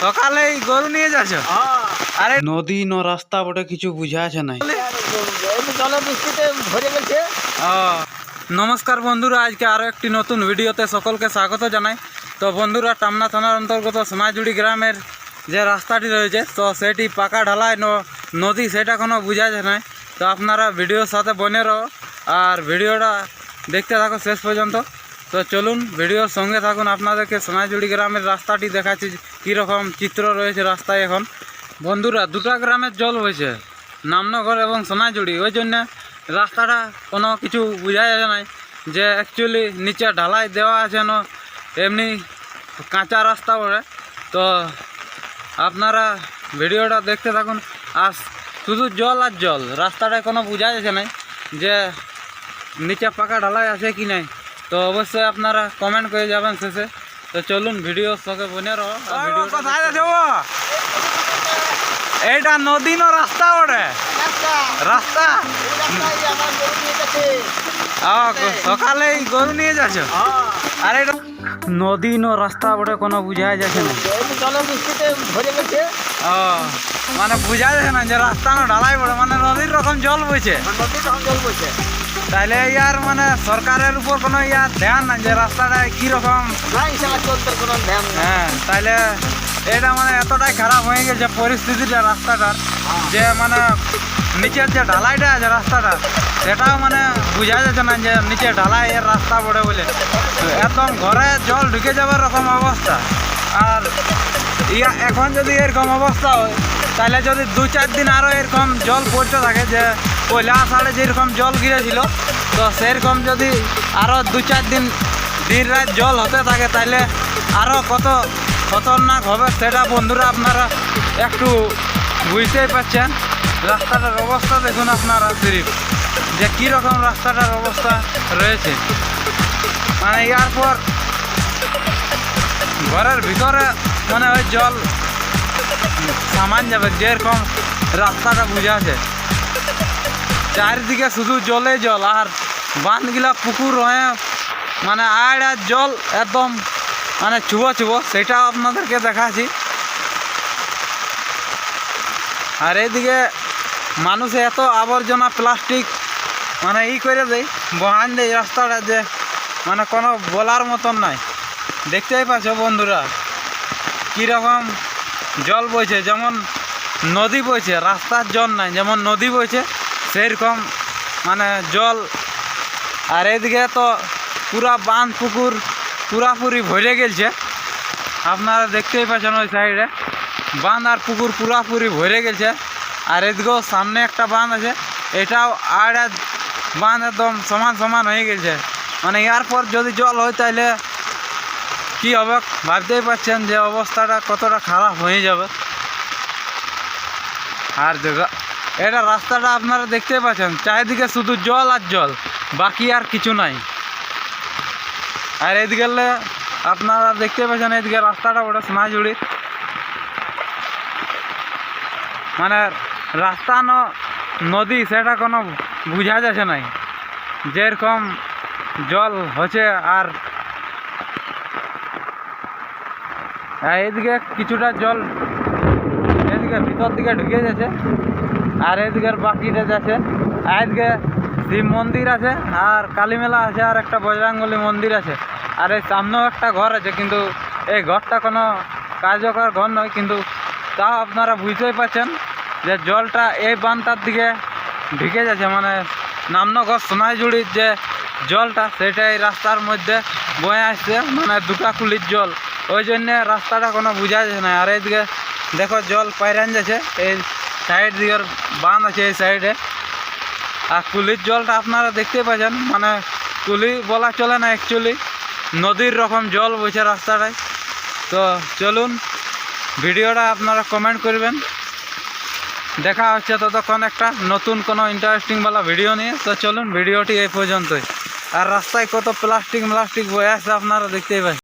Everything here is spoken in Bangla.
সকালেই গরু নিয়ে যাচ্ছ? হ্যাঁ। আরে নদী ন রাস্তা বটে কিছু নাই। ভরে গেছে। ও নমস্কার বন্ধুরা আজকে আরও একটি নতুন ভিডিওতে সকলকে স্বাগত জানাই। তো বন্ধুরা টামনা থানার অন্তর্গত সোনাঝুড়ি গ্রামের যে রাস্তাটি রয়েছে তো সেটি পাকা ঢালাই ন- নদী সেটা কোনো বোঝা যায় না তো আপনারা ভিডিওর সাথে বনে রো আর ভিডিওটা দেখতে থাকো শেষ পর্যন্ত। তো চলুন ভিডিওর সঙ্গে থাকুন। আপনাদেরকে সোনাঝুড়ি গ্রামের রাস্তাটি দেখাচ্ছি, কীরকম চিত্র রয়েছে রাস্তায় এখন। বন্ধুরা, দুটা গ্রামের জল হয়েছে নামনগর এবং সোনাঝুড়ি ওই জন্যে রাস্তাটা কোনো কিছু বোঝা যাচ্ছে না যে অ্যাকচুয়ালি নিচে ঢালাই দেওয়া আছে না, এমনি কাঁচা রাস্তা পড়ে তো আপনারা ভিডিওটা দেখতে থাকুন। আর শুধু জল আর জল, রাস্তাটায় কোনো বোঝা যাচ্ছে না যে নিচে পাকা ঢালাই আছে কি নাই। তো অবশ্যই আপনারা কমেন্ট করে যাবেন শেষে। তো চলুন ভিডিও সঙ্গে বনে ভিডিওটা এইটা নদী ন রাস্তা। ওটা রাস্তা আমার গরু নিয়ে আহ, সকালেই গরু নিয়ে যাচ্ছ? আরে এটা নদী ন রাস্তা বটে কোনো বুঝা যাচ্ছে না। এমনি বৃষ্টিতে ভরে গেছে। ও মানে বুঝা যাচ্ছে না যে রাস্তা না ঢালাই পড়ে মানে নদীর রকম জল বইছে। আর নদী জল বইছে। তাইলে ইয়ার মানে সরকারের উপর কোনো ইয়ার ধ্যান না যে রাস্তাটা কীরকম? হ্যাঁ তাইলে এটা মানে এতটাই খারাপ হয়ে গেছে পরিস্থিতিটা রাস্তাটার যে মানে নিচের যে ঢালাইটা আছে রাস্তাটা সেটাও মানে বোঝা যাচ্ছে না যে নিচে ঢালাই এর রাস্তা পড়ে বলে। একদম ঘরে জল ঢুকে যাবার রকম অবস্থা। আর ইয়া, এখন যদি এরকম অবস্থা হয়, তাহলে যদি দু চার দিন আরও এরকম জল পড়তে থাকে যে, পয়লা আষাঢ়ে যেরকম জল গিয়েছিল, তো সেরকম যদি আরও দু চার দিন দিন রাত জল হতে থাকে, তাহলে আরও কত খতরনাক হবে সেটা বন্ধুরা আপনারা একটু বুঝতেই পারছেন রাস্তাটার অবস্থা দেখুন আপনারা সিরিপ যে কীরকম রাস্তাটার অবস্থা রয়েছে। মানে ইয়ার পর ঘরের ভিতরে মানে ওই জল সামান যাবে, যেরকম রাস্তাটা বুঝাছে চারিদিকে শুধু জলে জল, আর বাঁধগুলা পুকুর হয়ে মানে আর জল একদম মানে চুবো চুবো সেটা আপনাদেরকে দেখাচ্ছি। আর এইদিকে মানুষ এত আবর্জনা প্লাস্টিক মানে ই করে দেয়, বহান দেয় রাস্তাটা যে মানে কোনো বলার মতন নাই। দেখতেই পাচ্ছ বন্ধুরা। কীরকম জল বইছে, যেমন নদী বইছে, রাস্তার জল নাই, যেমন নদী বইছে, সেরকম মানে জল। আর এদিকে তো পুরা বাঁধ, পুকুর, পুরাপুরি ভরে গেছে আপনারা দেখতেই পাচ্ছেন ওই সাইডে। বাঁধ আর পুকুর পুরাপুরি ভরে গেছে আর এদিকেও সামনে একটা বাঁধ আছে, এটাও আর বাঁধ একদম সমান সমান হয়ে গেছে মানে এরপর যদি জল হয় তাহলে কি হবে? ভাবতেই পারছেন যে অবস্থাটা কতটা খারাপ হয়ে যাবে। আর এটা রাস্তাটা আপনারা দেখতেই পাচ্ছেন, চারিদিকে শুধু জল আর জল, বাকি আর কিছু নাই। আর এদিকে আপনারা দেখতে পাচ্ছেন, এদিকে রাস্তাটা ওটা সোনাঝুড়ি মানে রাস্তা নদী, সেটা কোনো বুঝা যাচ্ছে নাই। যেরকম জল হচ্ছে আর আর এদিকে কিছুটা জল এদিকে ভিতর দিকে ঢুকে যাচ্ছে আর এদিকে বাকিটা যাচ্ছে। আর এদিকে শিব মন্দির আছে, আর কালী মেলা আছে, আর একটা বজরাঙ্গলী মন্দির আছে। আর এই সামনেও একটা ঘর আছে, কিন্তু এই ঘরটা কোনো কার্যকর ঘর নয়, কিন্তু তাও আপনারা বুঝতেই পারছেন যে জলটা এই বানটার দিকে ঢুকে যাচ্ছে। মানে নামনগর সোনাইজুড়ির যে জলটা সেটা এই রাস্তার মধ্যে বয়ে আসছে। মানে দুটা কুলির জল। ওই জন্য রাস্তাটা কোনো বোঝা যাচ্ছে না। আর এইদিকে দেখো জল পাইরান যাচ্ছে এই সাইড দিকের বাঁধ আছে এই সাইডে। আর কুলির জলটা আপনারা দেখতেই পাচ্ছেন। মানে কুলি বলা চলে না অ্যাকচুয়ালি নদীর রকম জল বইছে রাস্তাটায়। তো চলুন, ভিডিওটা আপনারা কমেন্ট করবেন। দেখা হচ্ছে ততক্ষণ একটা নতুন কোনো ইন্টারেস্টিংওয়ালা ভিডিও নিয়ে। তো চলুন, ভিডিওটি এই পর্যন্তই। আর রাস্তায় কত প্লাস্টিক প্লাস্টিক বয়ে আছে আপনারা দেখতেই পাচ্ছেন।